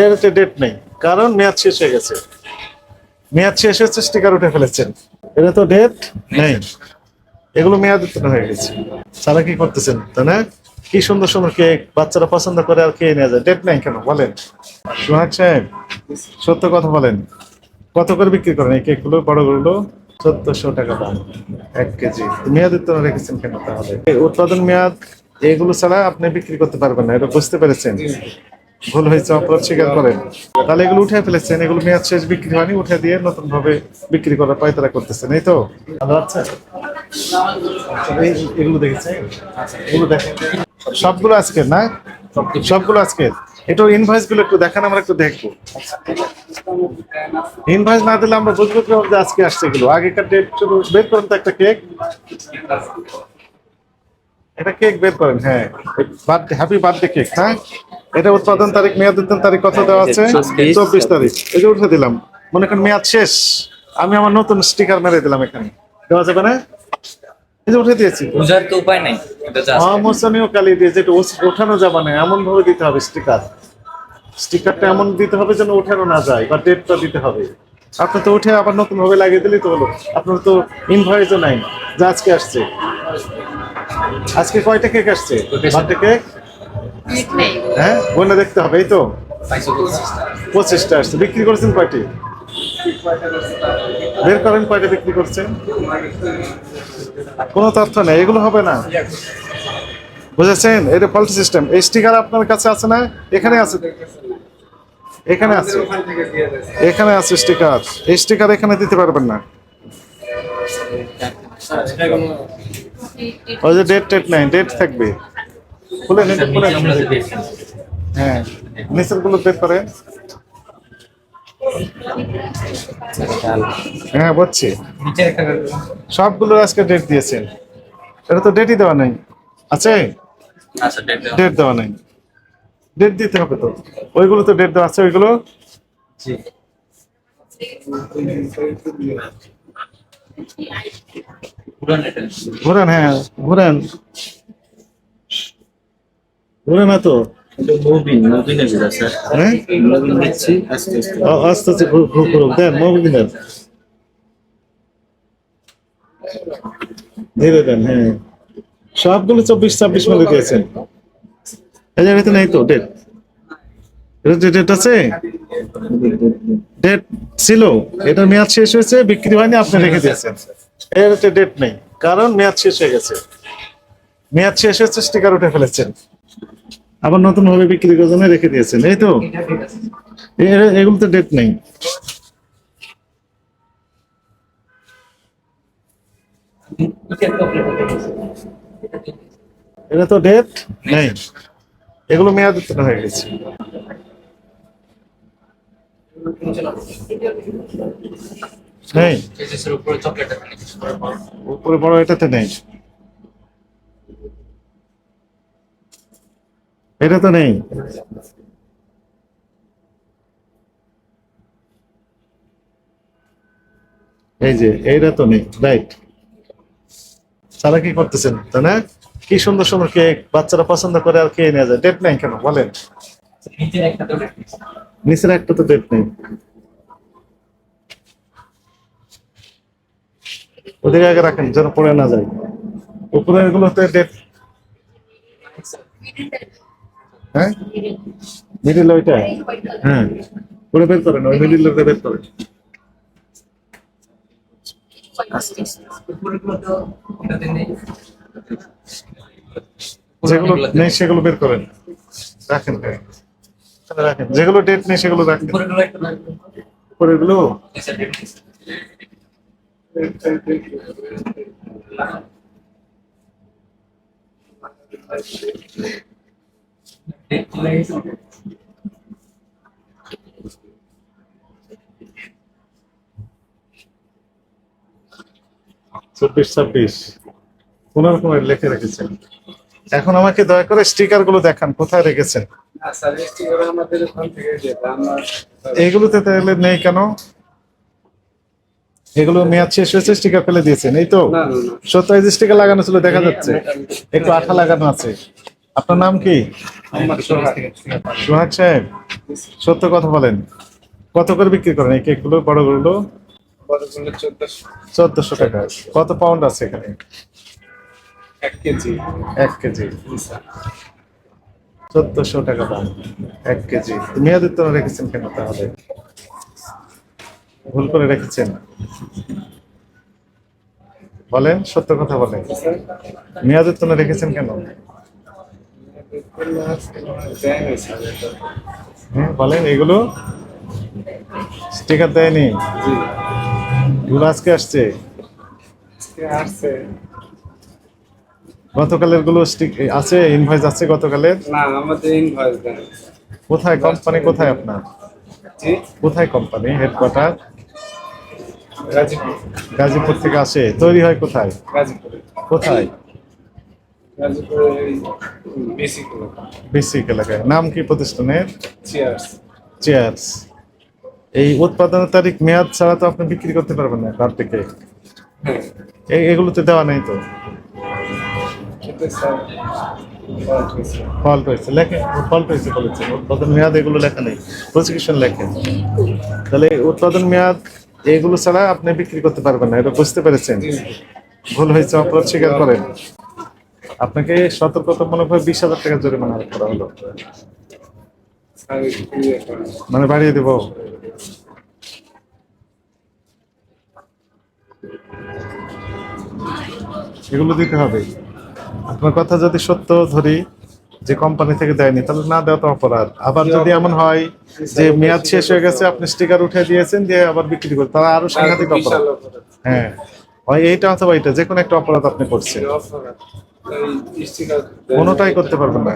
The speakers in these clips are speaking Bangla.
এর ডেট নেই, কারণ মেয়াদ শেষ হয়ে গেছে। মেয়াদ শেষ হচ্ছে স্টিকার উঠে ফেলেছেন। এটা তো ডেট নেই। এগুলো মেয়াদ উত্তীর্ণ হয়ে গেছে। সারা কি করতেছেন, তাই না? কি সুন্দর সুন্দর কেক বাচ্চারা পছন্দ করে আর খেয়ে নিয়ে যায়? ডেট নেই কেন? বলেন। সোহাগ সাহেব, সত্য কথা বলেন। কত করে বিক্রি করেন এই কেকগুলো বড়গুলো? চোদ্দশো টাকা দাম, এক কেজি। মেয়াদ উত্তীর্ণ রেখেছেন কেন তাহলে? উৎপাদন মেয়াদ, এগুলো ছাড়া আপনি বিক্রি করতে পারবেন না, এটা বুঝতে পেরেছেন। ভুল হয়েছে অপরাধ স্বীকার করেন। তাহলে এগুলো উঠে ফেলেছেন এগুলো মেয়াদ শেষ বিক্রি হয়নি উঠে দিয়ে নতুন ভাবে বিক্রি করার পায়তারা করতেছেন এই তো? ভালো আচ্ছা এগুলো দেখেছেন এগুলো দেখেন। সবগুলো আজকের না? সবগুলো আজকের। একটু ইনভয়েসগুলো একটু দেখান আমরা একটু দেখব। ইনভয়েস না দিলে আমরা বুঝব কীভাবে যে আজকে আসছে এগুলো। আগেকার ডেট শুধু বের করেন তো একটা কেক এটা কেক বের করেন হ্যাঁ। বার্থডে হ্যাপি বার্থডে কেক হ্যাঁ? এটা উৎপাদন তারিখ মেয়াদ উত্তীর্ণ তারিখ কত দেওয়া আছে? চব্বিশ। তারিখ। এই যে উঠে দিলাম। মনে করেন মেয়াদ শেষ। আমি আমার নতুন স্টিকার মেরে দিলাম এখানে। দেওয়া যাবে না? এই যে উঠে দিয়েছি। বুঝার তো উপায় নাই এটা কালি দিয়ে যেটা ওঠানো যাবে না এমন ভাবে দিতে হবে স্টিকার স্টিকারটা এমন দিতে হবে যেন ওঠানো না যায় বা ডেটটা দিতে হবে। আপনি তো উঠে আবার নতুন ভাবে লাগিয়ে দিলেই তো হলো। আপনার তো ইনভয়েসও নাই যা আজকে আসছে। আজকে কয়টা কেক আসছে? বার্থডে কেক হ্যাঁ? বলে দেখতে হবে, এই তো। পঁচিশটা আসছে। বিক্রি করেছেন কয়টি? বের করেন কয়টা বিক্রি করছেন? কোনো তথ্য নেই, এগুলো হবে না। বুঝেছেন? এটা ফল্ট সিস্টেম এই স্টিকার আপনার কাছে আছে না? এখানে আছে। এখানে আছে। এখানে আছে স্টিকার এই স্টিকার এখানে দিতে পারবেন না। ওই যে ডেট টেট নাই ডেট থাকবে। দেখছি। হ্যাঁ নিচেরগুলো বের করে হ্যাঁ বুঝছি সবগুলো আজকে ডেট দিয়েছেন। এটা তো ডেটই দেওয়া নেই। আছে? আচ্ছা ডেট দেওয়া। নেই। ডেট দিতে হবে তো। ওইগুলো তো ডেট দেওয়া আছে ওইগুলো? ঘুরেন হ্যাঁ ঘুরেন। ঘুরে না তো? এটা মুভিং মুভিং স্যার। হ্যাঁ? মুভিং দিচ্ছি আস্তে আস্তে। আস্তে আস্তে ঘুর- ঘুর- ঘুরুন দেন ধীরে দেন হ্যাঁ। সবগুলো চব্বিশ ছাব্বিশ মিলে দিয়েছেন। এই জায়গাতে নেই তো ডেট ডেট আছে? ডেট ছিল। এটার মেয়াদ শেষ হয়েছে বিক্রি হয়নি আপনি রেখে দিয়েছেন। এর ডেট নেই কারণ মেয়াদ শেষ হয়ে গেছে। মেয়াদ শেষ হয়েছে স্টিকার উঠে ফেলেছেন। আবার নতুন ভাবে বিক্রি করার জন্য রেখে দিয়েছেন এই তো? এগুলো তো ডেট নেই। এটা তো ডেট নেই। এগুলো মেয়াদ উত্তীর্ণ হয়ে গেছে। নেই। উপরে বড় এটাতে নেই। এটা তো নেই। এই যে এইটা তো নেই। রাইট তারা কি করতেছেন তাই না? কি সুন্দর সুন্দর কেক বাচ্চারা পছন্দ করে আর খেয়ে নিয়ে যায়। ডেট নেই কেন? বলেন। নিচের একটা তো ডেট নেই। ওদিকে আগে রাখেন যেন পড়ে না যায়। উপরে এগুলোতে ডেট হ্যাঁ? মিডিল হ্যাঁ বের করেন, ওই মিডিল ওটা বের করেন। যেগুলো নেই, সেগুলো বের করেন। রাখেন। রাখেন। যেগুলো ডেট নেই, সেগুলো রাখেন। উপরে এগুলো নিচে ডেট নেই ডেট নেই চব্বিশ ছাব্বিশ। কোন লিখে রেখেছেন। এখন আমাকে দয়া করে স্টিকারগুলো দেখান কোথায় রেখেছেন? এইগুলোতে তাহলে নেই কেন? এগুলো মেয়াদ শেষ হয়েছে স্টিকার ফেলে দিয়েছেন এই তো? সত্য স্টিকার লাগানো ছিল দেখা যাচ্ছে। একটু আঠা লাগানো আছে। আপনার নাম কি? সোহাগ সাহেব সত্য কথা বলেন। কত করে বিক্রি করেন? এই কেকগুলো বড়গুলো চোদ্দশো। টাকা। কত পাউন্ড আছে এখানে? এক কেজি। এক কেজি। চোদ্দশো টাকা দাম এক কেজি। মেয়াদের তো রেখেছেন কেন তাহলে? ভুল করে রেখেছেন। বলেন সত্য কথা বলেন। মেয়াদের তো রেখেছেন কেন? হ্যাঁ বলেন এগুলো? স্টিকার দেয়নি? এগুলো আজকে আসছে? আসছে। গতকালেরগুলো স্টিক আছে ইনভয়েস আছে গতকালের? না আমাদের ইনভয়েস দেন কোথায় কোম্পানি কোথায় আপনার? কোথায় কোম্পানি হেডকোয়ার্টার গাজীপুর। গাজীপুর থেকে আসে। তৈরি হয় কোথায়? গাজীপুরে। কোথায় গাজীপুরে এই বেশি কিলো বেসিক এলাকায়। নাম কি প্রতিষ্ঠানের? চেয়ার্স এই উৎপাদনের তারিখ মেয়াদ ছাড়া তো আপনি বিক্রি করতে পারবেন না কার থেকে। হ্যাঁ। এগুলোতে দেওয়া নেই তো। ফল্ট হয়েছে। লেখেন ফল্ট হয়েছে বলেছেন। উৎপাদন মেয়াদ এগুলো লেখা নেই। প্রসিকিউশন লেখেন। তাহলে উৎপাদন মেয়াদ এগুলো ছাড়া আপনি বিক্রি করতে পারবেন না। এটা বুঝতে পেরেছেন। ভুল হয়েছে অপরাধ স্বীকার করেন। আপনাকে সতর্কতামূলক ভাবে বিশ হাজার টাকা জরিমানা করা হলো। মানে বাড়িয়ে দেব। এগুলো দিতে হবে। আপনার কথা যদি সত্য ধরি যে কোম্পানি থেকে দেয়নি তাহলে না দেওয়া তো অপরাধ। আবার যদি এমন হয় যে মেয়াদ শেষ হয়ে গেছে আপনি স্টিকার উঠে দিয়েছেন দিয়ে আবার বিক্রি করে তারা আরও সাংঘাতিক অপরাধ। হ্যাঁ। হয় এইটা অথবা এটা যে কোনো একটা অপরাধ আপনি করছেন। কোনোটাই করতে পারবেন না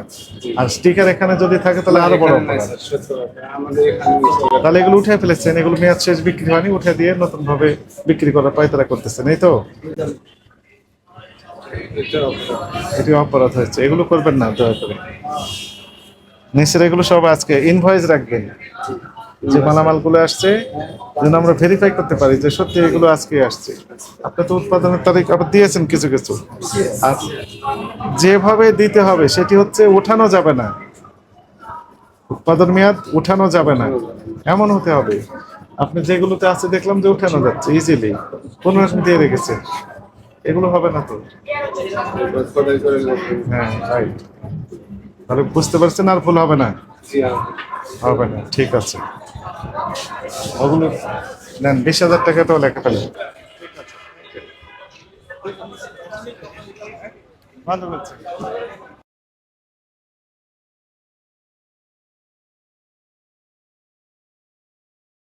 আর স্টিকার এখানে যদি থাকে, তাহলে আরও বড় তাহলে এগুলো উঠে ফেলেছেন, এগুলো মেয়াদ শেষ, বিক্রি হয়নি উঠে দিয়ে নতুন ভাবে বিক্রি করার পায়তারা করতেছেন, এই তো। এটি অপরাধ হয়েছে, এগুলো করবেন না, দয়া করে নিশ্চয় এগুলো সব আজকে ইনভয়েস রাখবেন যে মালামালগুলো আসছে যেন আমরা ভেরিফাই করতে পারি যে সত্যি এগুলো আজকে আসছে। আপনি তো উৎপাদনের তারিখ আবার দিয়েছেন কিছু কিছু। আর যেভাবে দিতে হবে সেটি হচ্ছে উঠানো যাবে না। উৎপাদন মেয়াদ উঠানো যাবে না। এমন হতে হবে। আপনি যেগুলোতে আছে দেখলাম যে উঠানো যাচ্ছে ইজিলি কোনো রকম দিয়ে রেখেছে। এগুলো হবে না তো। হ্যাঁ রাইট তাহলে বুঝতে পারছেন আর ভুল হবে না? হবে না ঠিক আছে। ওগুলো নেন বিশ হাজার টাকাটাও লেখা ফেলে ভালো বলছেন